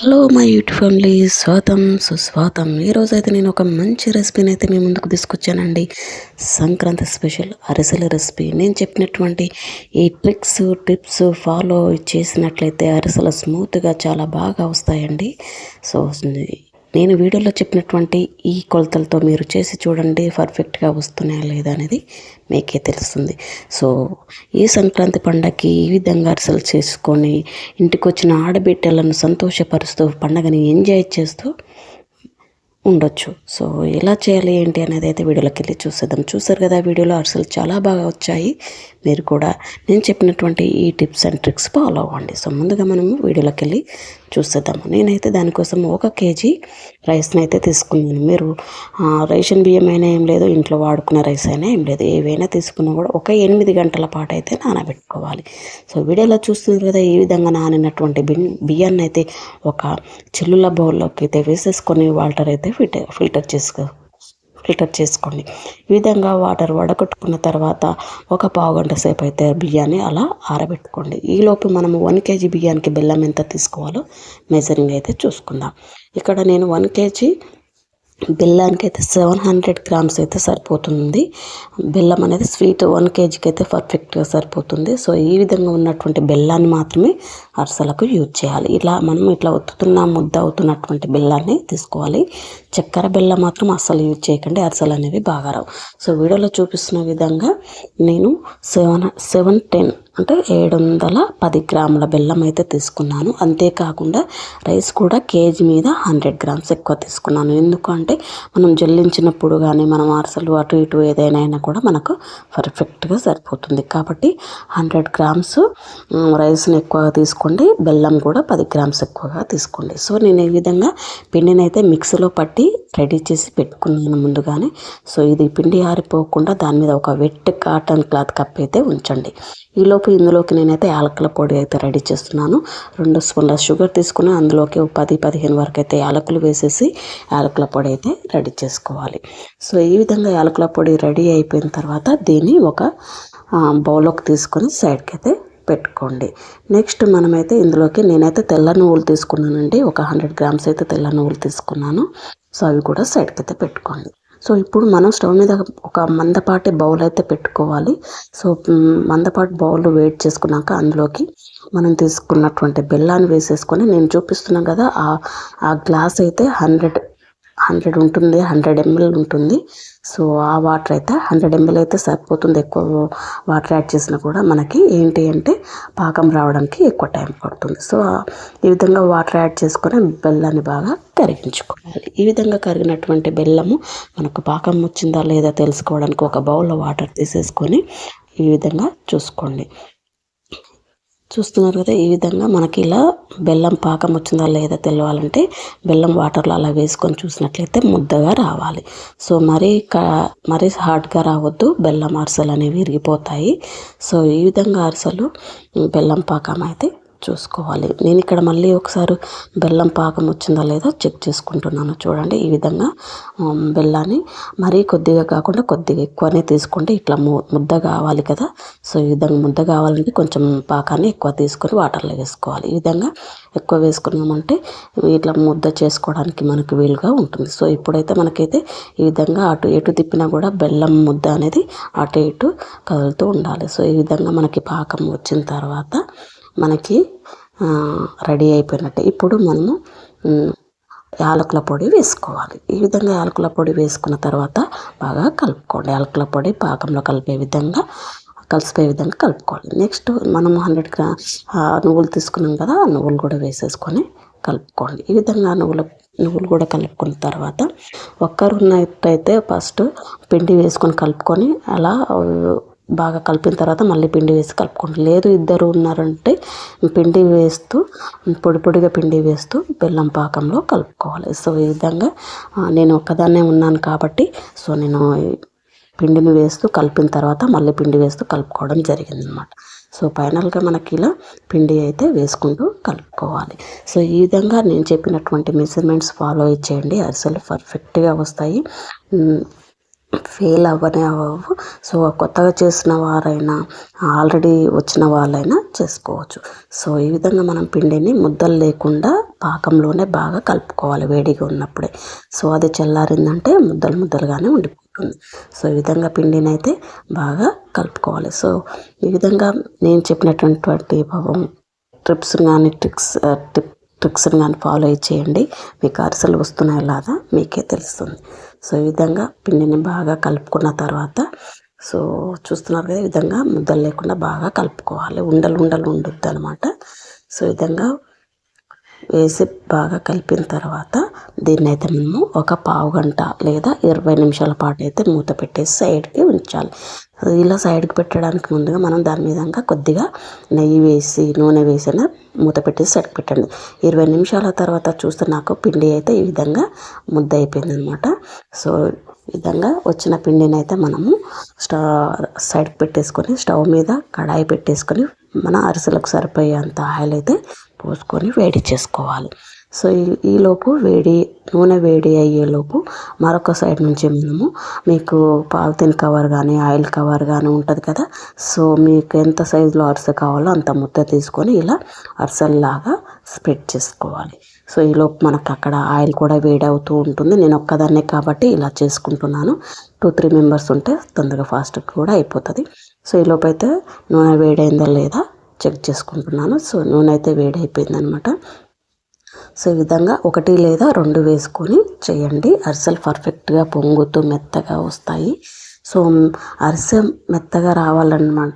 Hello my YouTube family స్వాతం సుస్వాతం. ఈరోజు అయితే నేను ఒక మంచి రెసిపీని అయితే మీ ముందుకు తీసుకొచ్చానండి. సంక్రాంతి స్పెషల్ అరిసెల రెసిపీ నేను చెప్పినటువంటి ఈ ట్రిక్స్ టిప్స్ ఫాలో చేసినట్లయితే అరిసెలు స్మూత్గా చాలా బాగా వస్తాయండి. సో నేను వీడియోలో చెప్పినటువంటి ఈ కొలతలతో మీరు చేసి చూడండి పర్ఫెక్ట్గా వస్తున్నాయా లేదా అనేది మీకే తెలుస్తుంది. సో ఈ సంక్రాంతి పండగకి ఈ విధంగా అరిసెలు చేసుకొని ఇంటికి వచ్చిన ఆడబిడ్డలను సంతోషపరుస్తూ పండగని ఎంజాయ్ చేస్తూ ఉండొచ్చు. సో ఎలా చేయాలి ఏంటి అనేది అయితే వీడియోలోకి వెళ్ళి చూసేద్దాం. చూసారు కదా వీడియోలో అరిసెలు చాలా బాగా వచ్చాయి. మీరు కూడా నేను చెప్పినటువంటి ఈ టిప్స్ అండ్ ట్రిక్స్ ఫాలో అవ్వండి. సో ముందుగా మనము వీడియోలోకి వెళ్ళి చూసేద్దాము. నేనైతే దానికోసం ఒక కేజీ రైస్ని అయితే తీసుకున్నాను. మీరు రేషన్ బియ్యం అయినా ఏం లేదు ఇంట్లో వాడుకున్న రైస్ అయినా ఏం లేదు. ఏవైనా తీసుకున్నా కూడా ఒక ఎనిమిది గంటల పాటు అయితే నానబెట్టుకోవాలి. సో వీడియోలో చూస్తున్నారు కదా ఈ విధంగా నానినటువంటి బియ్యాన్ని అయితే ఒక చిల్లుల బౌల్లోకి అయితే వేసేసుకొని వాటర్ అయితే ఫిల్టర్ ఫిల్టర్ చేసుకో ఫిల్టర్ చేసుకోండి. ఈ విధంగా వాటర్ వడగొట్టుకున్న తర్వాత ఒక పావు గంట సేపు అయితే బియ్యాన్ని అలా ఆరబెట్టుకోండి. ఈలోపు మనము వన్ కేజీ బియ్యానికి బెల్లం ఎంత తీసుకోవాలో మెజరింగ్ అయితే చూసుకుందాం. ఇక్కడ నేను వన్ కేజీ బెల్లానికి అయితే సెవెన్ హండ్రెడ్ గ్రామ్స్ అయితే సరిపోతుంది. బెల్లం అనేది స్వీట్ వన్ కేజీకి అయితే పర్ఫెక్ట్గా సరిపోతుంది. సో ఈ విధంగా ఉన్నటువంటి బెల్లాన్ని మాత్రమే అరసలకు యూజ్ చేయాలి. ఇలా మనం ఇట్లా ఒత్తుతున్న ముద్ద అవుతున్నటువంటి బెల్లాన్ని తీసుకోవాలి. చక్కెర బెల్లం మాత్రం అస్సలు యూజ్ చేయకండి. అరసలు అనేవి బాగా రావు. సో వీడియోలో చూపిస్తున్న విధంగా నేను సెవెన్ సెవెన్ టెన్ అంటే ఏడు వందల పది గ్రాముల బెల్లం అయితే తీసుకున్నాను. అంతేకాకుండా రైస్ కూడా కేజీ మీద హండ్రెడ్ గ్రామ్స్ ఎక్కువ తీసుకున్నాను. ఎందుకంటే మనం జల్లించినప్పుడు కానీ మనం అరసలు అటు ఇటు ఏదైనా అయినా కూడా మనకు పర్ఫెక్ట్గా సరిపోతుంది. కాబట్టి హండ్రెడ్ గ్రామ్స్ రైస్ని ఎక్కువగా తీసుకోండి. బెల్లం కూడా పది గ్రామ్స్ ఎక్కువగా తీసుకోండి. సో నేను ఈ విధంగా పిండిని అయితే మిక్సీలో పట్టి రెడీ చేసి పెట్టుకున్నాను ముందుగానే. సో ఇది పిండి ఆరిపోకుండా దాని మీద ఒక వెట్ కాటన్ క్లాత్ కప్ అయితే ఉంచండి. ఈలోపు ఇందులోకి నేనైతే యాలకుల పొడి అయితే రెడీ చేస్తున్నాను. రెండు స్పూన్ల షుగర్ తీసుకుని అందులోకి పది పదిహేను వరకు అయితే యాలకులు వేసేసి యాలకుల పొడి అయితే రెడీ చేసుకోవాలి. సో ఈ విధంగా యాలకుల పొడి రెడీ అయిపోయిన తర్వాత దీన్ని ఒక బౌల్లోకి తీసుకొని సైడ్కి అయితే పెట్టుకోండి. నెక్స్ట్ మనమైతే ఇందులోకి నేనైతే తెల్ల నువ్వులు తీసుకున్నానండి. ఒక హండ్రెడ్ గ్రామ్స్ అయితే తెల్ల నువ్వులు తీసుకున్నాను. సో అవి కూడా సైడ్కి అయితే పెట్టుకోండి సో ఇప్పుడు మనం స్టవ్ మీద ఒక మందపాటి బౌల్ అయితే పెట్టుకోవాలి. సో మందపాటి బౌల్ వేడి చేసుకున్నాక అందులోకి మనం తీసుకున్నటువంటి బెల్లాన్ని వేసేసుకొని నేను చూపిస్తున్నాను కదా ఆ గ్లాస్ అయితే హండ్రెడ్ హండ్రెడ్ ఉంటుంది హండ్రెడ్ ఎంఎల్ ఉంటుంది. సో ఆ వాటర్ అయితే హండ్రెడ్ ఎంఎల్ అయితే సరిపోతుంది. ఎక్కువ వాటర్ యాడ్ చేసినా కూడా మనకి ఏంటి అంటే పాకం రావడానికి ఎక్కువ టైం పడుతుంది. సో ఈ విధంగా వాటర్ యాడ్ చేసుకొని బెల్లాన్ని బాగా కరిగించుకోవాలి. ఈ విధంగా కరిగినటువంటి బెల్లము మనకు పాకం వచ్చిందా లేదా తెలుసుకోవడానికి ఒక బౌల్లో వాటర్ తీసేసుకొని ఈ విధంగా చూసుకోండి. చూస్తున్నారు కదా ఈ విధంగా మనకి ఇలా బెల్లం పాకం వచ్చిందా లేదా తెలవాలంటే బెల్లం వాటర్లో అలా వేసుకొని చూసినట్లయితే ముద్దగా రావాలి. సో మరీ క మరీ హార్డ్గా రావద్దు బెల్లం అరిసెలు అనేవి విరిగిపోతాయి. సో ఈ విధంగా అరిసెలు బెల్లం పాకం అయితే చూసుకోవాలి. నేను ఇక్కడ మళ్ళీ ఒకసారి బెల్లం పాకం వచ్చిందా లేదా చెక్ చేసుకుంటున్నాను. చూడండి ఈ విధంగా బెల్లాన్ని మరీ కొద్దిగా కాకుండా కొద్దిగా ఎక్కువనే తీసుకుంటే ఇట్లా ముద్ద కావాలి కదా. సో ఈ విధంగా ముద్ద కావాలంటే కొంచెం పాకాన్ని ఎక్కువ తీసుకొని వాటర్లో వేసుకోవాలి. ఈ విధంగా ఎక్కువ వేసుకున్నామంటే ఇట్లా ముద్ద చేసుకోవడానికి మనకు వీలుగా ఉంటుంది. సో ఇప్పుడైతే మనకైతే ఈ విధంగా అటు ఎటు తిప్పినా కూడా బెల్లం ముద్ద అనేది అటు ఇటు కదులుతూ ఉండాలి. సో ఈ విధంగా మనకి పాకం వచ్చిన తర్వాత మనకి రెడీ అయిపోయినట్టే. ఇప్పుడు మనము యాలకుల పొడి వేసుకోవాలి. ఈ విధంగా యాలకుల పొడి వేసుకున్న తర్వాత బాగా కలుపుకోండి. యాలకుల పొడి పాకంలో కలిపే విధంగా కలిసిపోయే విధంగా కలుపుకోవాలి. నెక్స్ట్ మనం హండ్రెడ్ గ్రా నువ్వులు తీసుకున్నాం కదా ఆ నువ్వులు కూడా వేసేసుకొని కలుపుకోండి. ఈ విధంగా నువ్వుల నువ్వులు కూడా కలుపుకున్న తర్వాత ఒక్కరు ఉన్నట్టయితే ఫస్ట్ పిండి వేసుకొని కలుపుకొని అలా బాగా కలిపిన తర్వాత మళ్ళీ పిండి వేసి కలుపుకోండి లేదు ఇద్దరు ఉన్నారంటే పిండి వేస్తూ పొడి పొడిగా పిండి వేస్తూ బెల్లం పాకంలో కలుపుకోవాలి. సో ఈ విధంగా నేను ఒక్కదాన్నే ఉన్నాను కాబట్టి సో నేను పిండిని వేస్తూ కలిపిన తర్వాత మళ్ళీ పిండి వేస్తూ కలుపుకోవడం జరిగిందనమాట. సో ఫైనల్గా మనకి ఇలా పిండి అయితే వేసుకుంటూ కలుపుకోవాలి. సో ఈ విధంగా నేను చెప్పినటువంటి మెజర్మెంట్స్ ఫాలో చేయండి. అరిసెలు పర్ఫెక్ట్గా వస్తాయి. ఫెయిల్ అవ్వనే అవ్వవు. సో కొత్తగా చేసిన వారైనా ఆల్రెడీ వచ్చిన వాళ్ళైనా చేసుకోవచ్చు. సో ఈ విధంగా మనం పిండిని ముద్దలు లేకుండా పాకంలోనే బాగా కలుపుకోవాలి వేడిగా ఉన్నప్పుడే. సో అది చల్లారిందంటే ముద్దలు ముద్దలుగానే ఉండిపోతుంది. సో ఈ విధంగా పిండిని అయితే బాగా కలుపుకోవాలి. సో ఈ విధంగా నేను చెప్పినటువంటి పాపం ట్రిప్స్ కానీ ట్రిక్స్ ట్రిప్ ట్రిక్స్ని కానీ ఫాలో చేయండి. మీకు అరిసెలు వస్తున్నాయి లాగా మీకే తెలుస్తుంది. సో ఈ విధంగా పిండిని బాగా కలుపుకున్న తర్వాత సో చూస్తున్నారు కదా ఈ విధంగా ముద్దలు లేకుండా బాగా కలుపుకోవాలి. ఉండలు ఉండలు ఉండొద్దు అనమాట సో ఈ విధంగా వేసి బాగా కలిపిన తర్వాత దీన్ని అయితే మేము ఒక పావు గంట లేదా ఇరవై నిమిషాల పాటు అయితే మూత పెట్టేసి సైడ్కి ఉంచాలి. ఇలా సైడ్కి పెట్టడానికి ముందుగా మనం దాని మీద కొద్దిగా నెయ్యి వేసి నూనె వేసిన మూత పెట్టేసి సైడ్కి పెట్టండి. ఇరవై నిమిషాల తర్వాత చూస్తే నాకు పిండి అయితే ఈ విధంగా ముద్ద అయిపోయింది అనమాట సో విధంగా వచ్చిన పిండిని అయితే మనము స్టవ్ సైడ్కి పెట్టేసుకొని స్టవ్ మీద కడాయి పెట్టేసుకొని మన అరిసెలకు సరిపోయేంత ఆయిల్ అయితే పోసుకొని వేడి చేసుకోవాలి. సో ఈ ఈలోపు వేడి నూనె వేడి అయ్యేలోపు మరొక సైడ్ నుంచి మనము మీకు పాలిథిన్ కవర్ కానీ ఆయిల్ కవర్ కానీ ఉంటుంది కదా? సో మీకు ఎంత సైజులో అరిసె కావాలో అంత ముద్ద తీసుకొని ఇలా అరిసెల్లాగా స్ప్రెడ్ చేసుకోవాలి. సో ఈలోపు మనకు అక్కడ ఆయిల్ కూడా వేడి అవుతూ ఉంటుంది. నేను ఒక్కదాన్నే కాబట్టి ఇలా చేసుకుంటున్నాను. టూ త్రీ మెంబర్స్ ఉంటే తొందరగా ఫాస్ట్ కూడా అయిపోతుంది. సో ఈలోపు అయితే నూనె వేడైందా లేదా చెక్ చేసుకుంటున్నాను. సో నూనె అయితే వేడి అయిపోయింది అనమాట సో ఈ విధంగా ఒకటి లేదా రెండు వేసుకొని చేయండి. అరిసెలు పర్ఫెక్ట్గా పొంగుతూ మెత్తగా వస్తాయి. సో అరిసె మెత్తగా రావాలన్నమాట.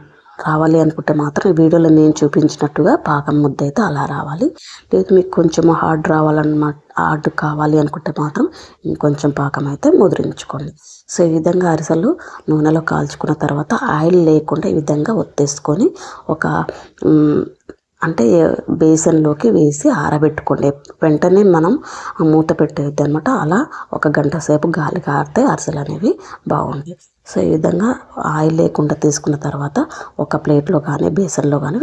రావాలి అనుకుంటే మాత్రం ఈ వీడియోలో నేను చూపించినట్టుగా పాకం ముద్ద అయితే అలా రావాలి. లేదు మీకు కొంచెం హార్డ్ రావాలన్నమాట హార్డ్ కావాలి అనుకుంటే మాత్రం ఇంకొంచెం పాకం అయితే ముద్రించుకోండి. సో ఈ విధంగా అరిసెలు నూనెలో కాల్చుకున్న తర్వాత ఆయిల్ లేకుండా ఈ విధంగా ఒత్తేసుకొని ఒక అంటే బేసన్లోకి వేసి ఆరబెట్టుకోండి. వెంటనే మనం మూత పెట్టేది అనమాట. అలా ఒక గంట సేపు గాలి కారితే అరిసెలు అనేవి బాగుంటాయి. సో ఈ విధంగా ఆయిల్ లేకుండా తీసుకున్న తర్వాత ఒక ప్లేట్లో కానీ బేసన్లో కానీ